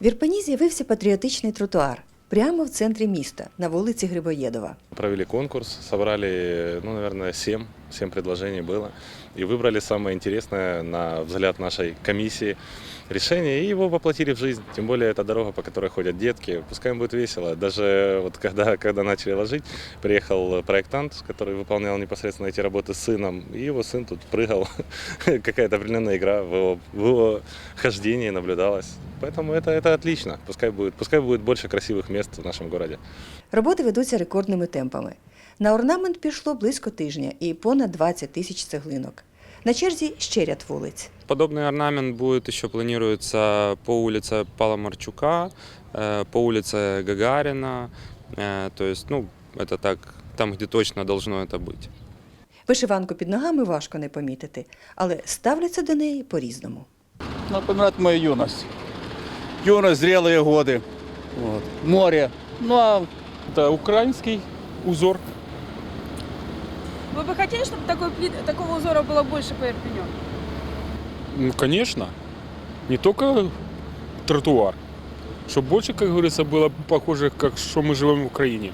В Ірпені з'явився патріотичний тротуар прямо в центрі міста на вулиці Грибоєдова Провели конкурс, собрали, ну, наверное, 7, 7 предложений было. И выбрали самое интересное, на взгляд нашей комиссии, решение, и его воплотили в жизнь. Тем более, это дорога, по которой ходят детки. Пускай им будет весело. Даже вот когда, когда начали ложить, приехал проектант, который выполнял непосредственно эти работы с сыном, и его сын тут прыгал. Какая-то определенная игра в его, в его хождении наблюдалась. Поэтому это, это отлично. Пускай будет, пускай будет больше красивых мест в нашем городе. Роботи ведуться рекордними темпами. На орнамент пішло близько тижня і понад 20 тисяч цеглинок. На черзі ще ряд вулиць. Подобный орнамент будет еще планируется по улице Пала Марчука, э, по улице Гагарина. Э, То есть, ну, это так, там, где точно должно это быть. Вишиванку під ногами важко не помітити, але ставляться до неї по-різному. напоминает мою юность. Юность, зрелые годы. Вот. Море. Ну а Это украинский узор. Вы бы хотели, чтобы такой плит, такого узора было больше по Ирпеню? Ну, конечно. Не только тротуар. Чтобы больше, как говорится, было похоже, как что мы живем в Украине.